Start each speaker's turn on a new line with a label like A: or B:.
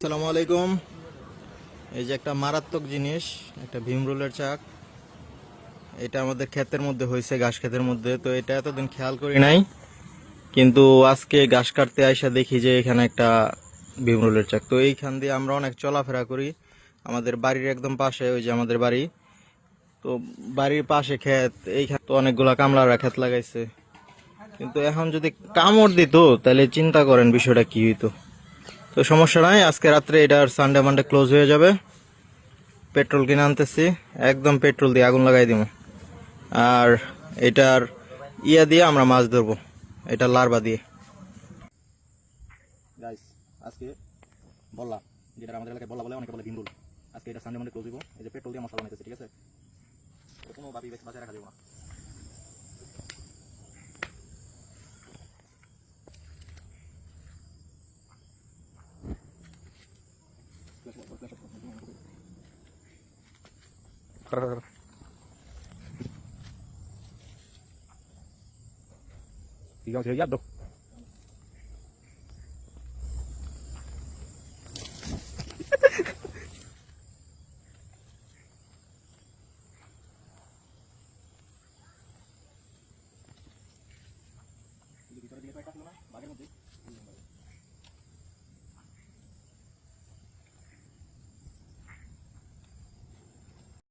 A: আসসালামু আলাইকুম। এই যে একটা মারাত্মক জিনিস, একটা ভীম রোলের চাক। এটা আমাদের ক্ষেতের মধ্যে হয়েছে, ঘাস ক্ষেতের মধ্যে। তো এটা এতদিন খেয়াল করি নাই। কিন্তু আজকে ঘাস কাটতে আইসা দেখি যে এখানে একটা ভীম রোলের চাক। তো এইখান দিয়ে আমরা অনেক চলাফেরা করি। আমাদের বাড়ির একদম পাশে, ওই যে আমাদের বাড়ি। তো বাড়ির পাশে ক্ষেত, এইখানে তো অনেকগুলা কামলারা ক্ষেত লাগাইছে। কিন্তু এখন যদি কামড় দিত, তাহলে চিন্তা করেন বিষয়টা কি হইতো। তো সমস্যা নাই, আজকে রাত্রে এটার সানডে মানডে ক্লোজ হয়ে যাবে। পেট্রোল কিনে আনতেছি, একদম পেট্রোল দিয়ে আগুন লাগাই দিব আর এটার ইয়া দিয়ে আমরা মাছ ধরবো, এটা লার্বা দিয়ে। আজকে বললা যেটা আমাদের এলাকায় বললা বলে, অনেকে বলে ভিমরুল। আজকে এটা সানডে মানডে ক্লোজ হইব, এই যে পেট্রোল দিয়ে মশলা বানাইতেছে, ঠিক আছে? কোনো ভাবি বেশ বাঁচায় রাখা যাবে না।
B: Digamos, ya dos.